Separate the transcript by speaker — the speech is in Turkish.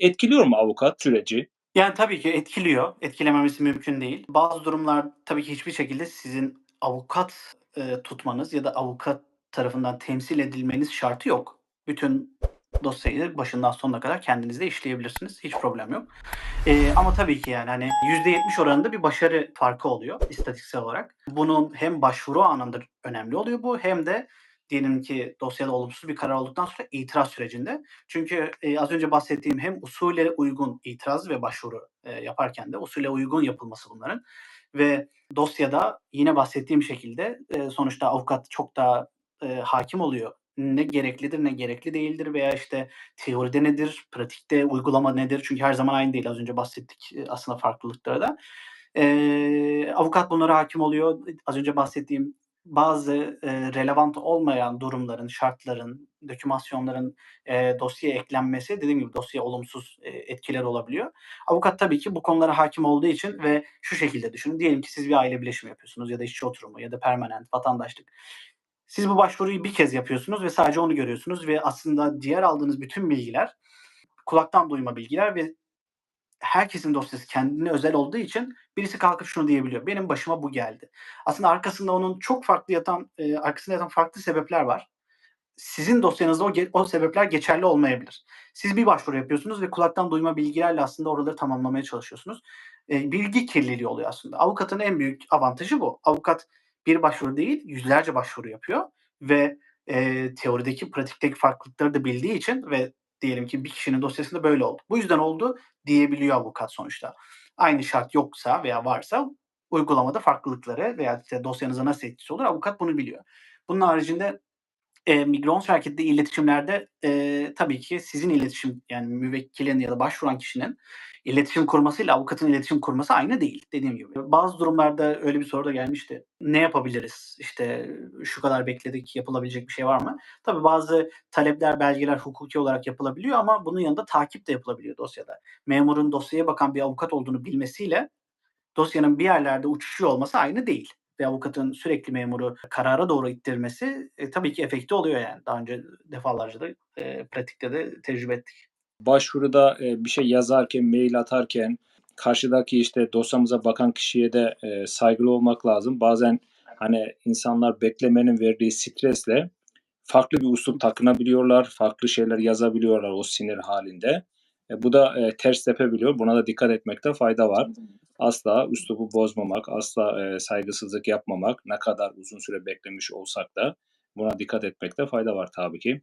Speaker 1: Etkiliyor mu avukat süreci?
Speaker 2: Yani, tabii ki etkiliyor. Etkilememesi mümkün değil. Bazı durumlar tabii ki hiçbir şekilde sizin avukat, eee, tutmanız ya da avukat tarafından temsil edilmeniz şartı yok. Bütün dosyayı başından sonuna kadar kendiniz de işleyebilirsiniz. Hiç problem yok. Eee, ama tabii ki, yani, hani, %70 oranında bir başarı farkı oluyor istatistiksel olarak. Bunun hem başvuru anında önemli oluyor bu hem de diyelim ki dosyada olumsuz bir karar olduktan sonra itiraz sürecinde. Çünkü, eee, az önce bahsettiğim hem usule uygun itiraz ve başvuru, eee, yaparken de usule uygun yapılması bunların ve dosyada yine bahsettiğim şekilde, eee, sonuçta avukat çok daha, eee, hâkim oluyor. Ne gereklidir, ne gerekli değildir veya, işte, teoride nedir, pratikte uygulama nedir? Çünkü her zaman aynı değil. Az önce bahsettik, eee, aslında farklılıkları da. Eee, avukat bunlara hâkim oluyor. Az önce bahsettiğim bazı, eee, relevant olmayan durumların, şartların, dokümasyonların, eee, dosyaya eklenmesi dediğim gibi dosyaya olumsuz, eee, etkileri olabiliyor. Avukat tabii ki bu konulara hâkim olduğu için ve şu şekilde düşünün, diyelim ki siz bir aile birleşimi yapıyorsunuz ya da işçi oturumu ya da permanent, vatandaşlık. Siz bu başvuruyu bir kez yapıyorsunuz ve sadece onu görüyorsunuz ve aslında diğer aldığınız bütün bilgiler kulaktan duyma bilgiler ve herkesin dosyası kendine özel olduğu için birisi kalkıp şunu diyebiliyor: "Benim başıma bu geldi." Aslında arkasında onun çok farklı yatan, eee, arkasında yatan farklı sebepler var. Sizin dosyanızda o o sebepler geçerli olmayabilir. Siz bir başvuru yapıyorsunuz ve kulaktan duyma bilgilerle aslında oraları tamamlamaya çalışıyorsunuz. Eee, bilgi kirliliği oluyor aslında. Avukatın en büyük avantajı bu. Avukat bir başvuru değil, yüzlerce başvuru yapıyor ve, eee, teorideki, pratikteki farklılıkları da bildiği için ve diyelim ki bir kişinin dosyasında böyle oldu. Bu yüzden oldu diyebiliyor avukat sonuçta. Aynı şart yoksa veya varsa uygulamada farklılıkları veya, işte, dosyanıza nasıl etkisi olur avukat bunu biliyor. Bunun haricinde, eee, migrant şirketli iletişimlerde, eee, tabii ki sizin iletişim, yani müvekkilin ya da başvuran kişinin iletişim kurmasıyla avukatın iletişim kurması aynı değil, dediğim gibi. Bazı durumlarda öyle bir soru da gelmişti. "Ne yapabiliriz? İşte, şu kadar bekledik, yapılabilecek bir şey var mı?" Tabii bazı talepler, belgeler hukuki olarak yapılabiliyor ama bunun yanında takip de yapılabiliyor dosyada. Memurun dosyaya bakan bir avukat olduğunu bilmesiyle dosyanın bir yerlerde uçuşuyor olması aynı değil ve avukatın sürekli memuru karara doğru ittirmesi, eee, tabii ki efekti oluyor yani. Daha önce defalarca da, eee, pratikte de tecrübe ettik.
Speaker 1: Başvuruda, eee, bir şey yazarken, mail atarken karşıdaki, işte, dosyamıza bakan kişiye de, eee, saygılı olmak lazım. Bazen, hani, insanlar beklemenin verdiği stresle farklı bir üslup takınabiliyorlar, farklı şeyler yazabiliyorlar o sinir hâlinde. E, bu da, eee, ters tepebiliyor. Buna da dikkat etmekte fayda var. Asla üslubu bozmamak, asla, eee, saygısızlık yapmamak, ne kadar uzun süre beklemiş olsak da buna dikkat etmekte fayda var tabii ki.